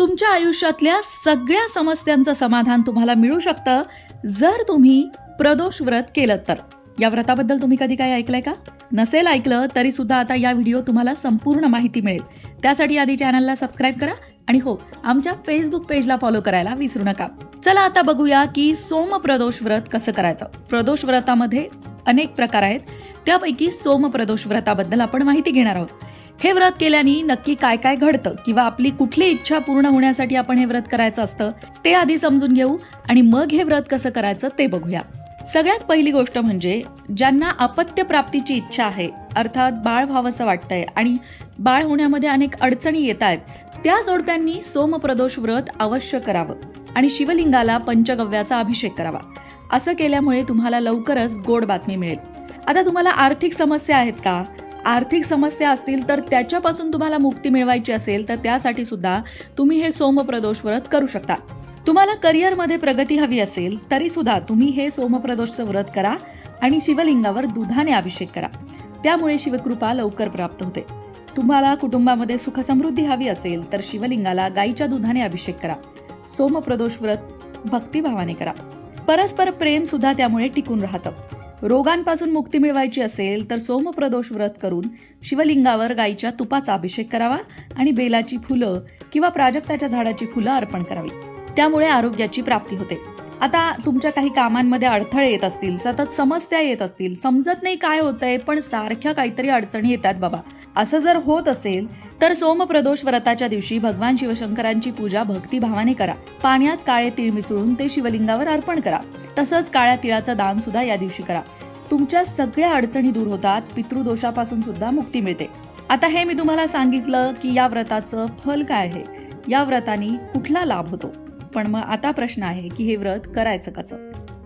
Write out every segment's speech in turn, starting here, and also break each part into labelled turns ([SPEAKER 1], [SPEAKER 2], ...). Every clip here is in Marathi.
[SPEAKER 1] तुमच्या आयुष्यातल्या सगळ्या समस्यांचं समाधान तुम्हाला मिळू शकतं. जर तुम्ही प्रदोष व्रत केलं तर. या व्रताबद्दल तुम्ही कधी काय ऐकलंय का? नसेल ऐकलं तरी सुद्धा आता या व्हिडिओ तुम्हाला संपूर्ण माहिती मिळेल. त्यासाठी आधी चॅनलला सबस्क्राईब करा आणि हो आमच्या फेसबुक पेजला फॉलो करायला विसरू नका. चला आता बघूया की सोम प्रदोष व्रत कसं करायचं? प्रदोष व्रतामध्ये अनेक प्रकार आहेत. त्यापैकी सोम प्रदोष व्रताबद्दल आपण माहिती घेणार आहोत. हे व्रत केल्याने नक्की काय काय घडतं किंवा आपली कुठली इच्छा पूर्ण होण्यासाठी आपण हे व्रत करायचं असतं ते आधी समजून घेऊ आणि मग हे व्रत कसं करायचं ते बघूया. सगळ्यात पहिली गोष्ट म्हणजे ज्यांना अपत्य प्राप्तीची इच्छा आहे अर्थात बाळ व्हावंसं वाटतंय आणि बाळ होण्यामध्ये अनेक अडचणी येत आहेत त्या जोडप्यांनी सोमप्रदोष व्रत अवश्य करावं आणि शिवलिंगाला पंचगव्याचा अभिषेक करावा. असं केल्यामुळे तुम्हाला लवकरच गोड बातमी मिळेल. आता तुम्हाला आर्थिक समस्या आहेत का? आर्थिक समस्या असतील तर त्याच्यापासून तुम्हाला मुक्ती मिळवायची असेल तर त्यासाठी सुद्धा तुम्ही हे सोमप्रदोष व्रत करू शकता. तुम्हाला करिअरमध्ये प्रगती हवी असेल तरी सुद्धा तुम्ही हे सोमप्रदोषचं व्रत करा आणि शिवलिंगावर दुधाने अभिषेक करा. त्यामुळे शिवकृपा लवकर प्राप्त होते. तुम्हाला कुटुंबामध्ये सुखसमृद्धी हवी असेल तर शिवलिंगाला गाईच्या दुधाने अभिषेक करा. सोमप्रदोष व्रत भक्तिभावाने करा. परस्पर प्रेम सुद्धा त्यामुळे टिकून राहतं. रोगांपासून मुक्ती मिळवायची असेल तर सोमप्रदोष व्रत करून शिवलिंगावर गाईच्या तुपाचा अभिषेक करावा आणि बेलाची फुलं किंवा प्राजक्ताच्या झाडाची फुलं अर्पण करावी. त्यामुळे आरोग्याची प्राप्ती होते. आता तुमच्या काही कामांमध्ये अडथळे येत असतील सतत समस्या येत असतील समजत नाही काय होतंय पण सारख्या काहीतरी अडचणी येतात बाबा. असं जर होत असेल तर सोमप्रदोष व्रताच्या दिवशी भगवान शिवशंकरांची पूजा भक्तिभावाने करा. पाण्यात काळे तीळ मिसळून ते शिवलिंगावर अर्पण करा. तसंच काळ्या तिळाचं दान सुद्धा या दिवशी करा. तुमच्या सगळ्या अडचणी दूर होतात पितृदोषापासून सुद्धा मुक्ती मिळते. आता हे मी तुम्हाला सांगितलं की या व्रताचं फल काय आहे? या व्रतानी कुठला लाभ होतो? पण मग आता प्रश्न आहे की हे व्रत करायचं कसं?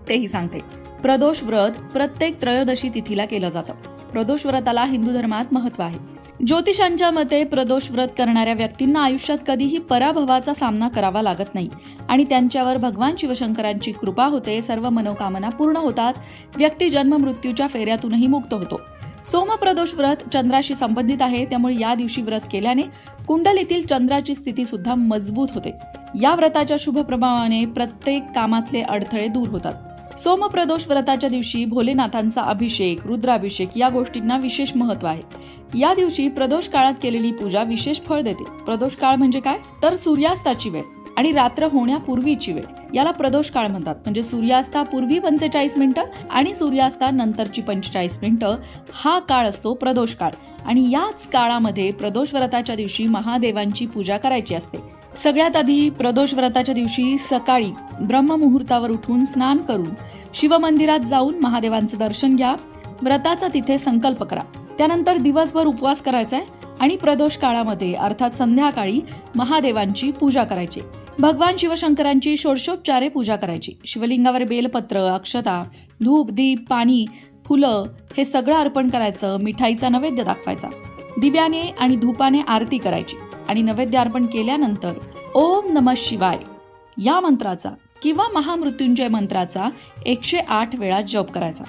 [SPEAKER 1] तेही सांगते. प्रदोष व्रत प्रत्येक त्रयोदशी तिथीला केलं जातं. प्रदोष व्रताला हिंदू धर्मात महत्त्व आहे. ज्योतिषांच्या मते प्रदोष व्रत करणाऱ्या व्यक्तींना आयुष्यात कधीही पराभवाचा सामना करावा लागत नाही. आणि त्यांच्यावर भगवान शिवशंकरांची कृपा होते सर्व मनोकामना पूर्ण होतात व्यक्ती जन्म मृत्यूच्या फेऱ्यातूनही मुक्त होतो. सोमप्रदोष व्रत चंद्राशी संबंधित आहे त्यामुळे या दिवशी व्रत केल्याने कुंडलीतील चंद्राची स्थिती सुद्धा मजबूत होते. या व्रताच्या शुभ प्रभावाने प्रत्येक कामातले अडथळे दूर होतात. सोमप्रदोष व्रताच्या दिवशी भोलेनाथांचा अभिषेक रुद्राभिषेक या गोष्टींना विशेष महत्त्व आहे. या दिवशी प्रदोष काळात केलेली पूजा विशेष फळ देते. प्रदोष काळ म्हणजे काय? तर सूर्यास्ताची वेळ. आणि रात्र होण्यापूर्वीची वेळ. याला प्रदोष काळ म्हणतात. म्हणजे सूर्यास्तापूर्वी पंचेचाळीस मिनिटं आणि सूर्यास्ता नंतरची पंचेचाळीस मिनिटं हा काळ असतो प्रदोष काळ. आणि याच काळामध्ये प्रदोष व्रताच्या दिवशी महादेवांची पूजा करायची असते. सगळ्यात आधी प्रदोष व्रताच्या दिवशी सकाळी ब्रह्ममुहूर्तावर उठून स्नान करून शिवमंदिरात जाऊन महादेवांचं दर्शन घ्या. व्रताचा तिथे संकल्प करा. त्यानंतर दिवसभर उपवास करायचा आहे आणि प्रदोष काळामध्ये अर्थात संध्याकाळी महादेवांची पूजा करायची. भगवान शिवशंकरांची षोडशोपचारे पूजा करायची. शिवलिंगावर बेलपत्र अक्षता धूप दीप पाणी फुलं हे सगळं अर्पण करायचं मिठाईचा नैवेद्य दाखवायचा. दिव्याने आणि धूपाने आरती करायची आणि नैवेद्य अर्पण केल्यानंतर ओम नम शिवाय या मंत्राचा किंवा महामृत्युंजय मंत्राचा एकशे आठ वेळा जप करायचा.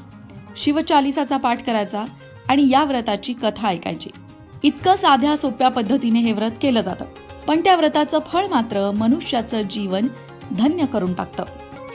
[SPEAKER 1] शिवचालिसाचा पाठ करायचा आणि या व्रताची कथा ऐकायची. इतकं साध्या सोप्या पद्धतीने हे व्रत केलं जातं. पण त्या व्रताचं फळ मात्र मनुष्याचं जीवन धन्य करून टाकतं.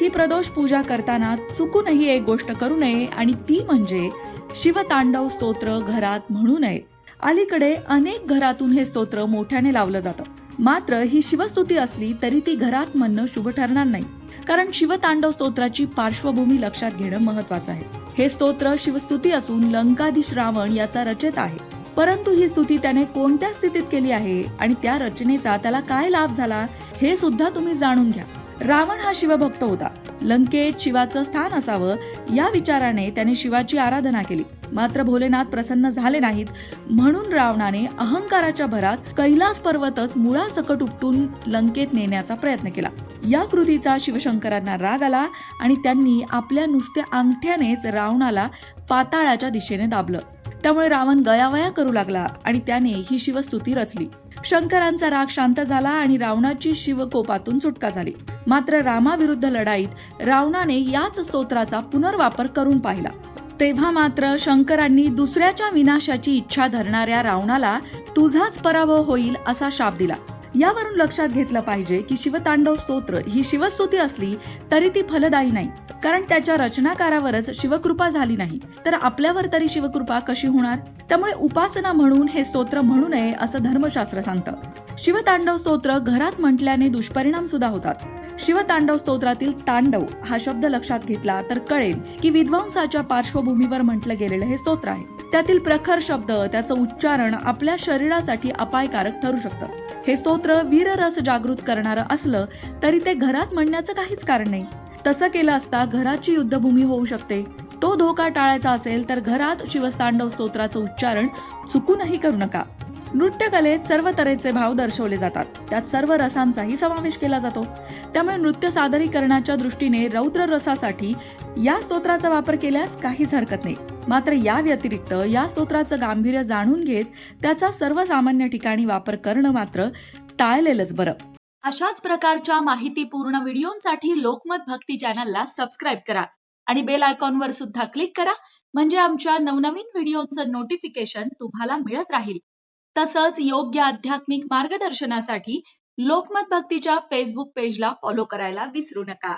[SPEAKER 1] ही प्रदोष पूजा करताना चुकूनही एक गोष्ट करू नये आणि ती म्हणजे शिवतांडव स्तोत्र घरात म्हणू नये. अलीकडे अनेक घरातून हे स्तोत्र मोठ्याने लावलं जातं. मात्र ही शिवस्तुती असली तरी ती घरात म्हणणं शुभ ठरणार नाही. कारण शिवतांडव स्तोत्राची पार्श्वभूमी लक्षात घेणं महत्वाचं आहे. हे स्तोत्र शिवस्तुती असून लंकाधीश रावण याचा रचेत आहे. परंतु ही स्तुती त्याने कोणत्या स्थितीत केली आहे आणि त्या रचनेचा त्याला काय लाभ झाला हे सुद्धा तुम्ही जाणून घ्या. रावण हा शिवभक्त होता. लंकेत शिवाचं स्थान असावं या विचाराने त्याने शिवाची आराधना केली. मात्र भोलेनाथ प्रसन्न झाले नाहीत. म्हणून रावणाने अहंकाराच्या भरात कैलास पर्वतच मुळासकट उपटून लंकेत नेण्याचा प्रयत्न केला. या कृतीचा शिवशंकरांना राग आला आणि त्यांनी आपल्या नुसत्या अंगठ्यानेच रावणाला पाताळाच्या दिशेने दाबलं. त्यामुळे रावण गयावया करू लागला आणि त्याने ही शिवस्तुती रचली. शंकरांचा राग शांत झाला आणि रावणाची शिवकोपातून सुटका झाली. मात्र रामाविरुद्ध लढाईत रावणाने याच स्तोत्राचा पुनर्वापर करून पाहिला. तेव्हा मात्र शंकरांनी दुसऱ्याच्या विनाशाची इच्छा धरणाऱ्या रावणाला तुझाच पराभव होईल असा शाप दिला. यावरून लक्षात घेतलं पाहिजे की शिवतांडव स्तोत्र ही शिवस्तुती असली तरी ती फलदायी नाही. कारण त्याच्या रचनाकारावरच शिवकृपा झाली नाही. तर आपल्यावर तरी शिवकृपा कशी होणार? त्यामुळे उपासना म्हणून हे स्तोत्र म्हणू नये असं धर्मशास्त्र सांगतं. शिवतांडव स्तोत्र घरात म्हटल्याने दुष्परिणाम सुद्धा होतात. शिवतांडव स्तोत्रातील तांडव हा शब्द लक्षात घेतला तर कळेल की विध्वंसाच्या पार्श्वभूमीवर म्हटलं गेलेलं हे स्तोत्र आहे. त्यातील प्रखर शब्द त्याचं उच्चारण आपल्या शरीरासाठी अपायकारक ठरू शकतं. हे स्तोत्र वीररस जागृत करणारं असलं तरी ते घरात म्हणण्याचं काहीच कारण नाही. तसं केलं असता घराची युद्धभूमी होऊ शकते. तो धोका टाळायचा असेल तर घरात शिवस्तांडव स्तोत्राचं उच्चारण चुकूनही करू नका. नृत्यकलेत सर्व तऱ्हेचे भाव दर्शवले जातात. त्यात सर्व रसांचाही समावेश केला जातो. त्यामुळे नृत्य सादरीकरणाच्या दृष्टीने रौद्र रसासाठी या स्तोत्राचा वापर केल्यास काहीच हरकत नाही. मात्र या व्यतिरिक्त या स्तोत्राचं गांभीर्य जाणून घेत त्याचा सर्वसामान्य ठिकाणी वापर करणं मात्र टाळलेलंच बरं. अशाच प्रकारच्या माहितीपूर्ण व्हिडिओंसाठी लोकमत भक्ती चॅनलला सबस्क्राईब करा आणि बेल आयकॉनवर सुद्धा क्लिक करा म्हणजे आमच्या नवनवीन व्हिडिओचं नोटिफिकेशन तुम्हाला मिळत राहील. तसंच योग्य आध्यात्मिक मार्गदर्शनासाठी लोकमत भक्तीच्या फेसबुक पेजला फॉलो करायला विसरू नका.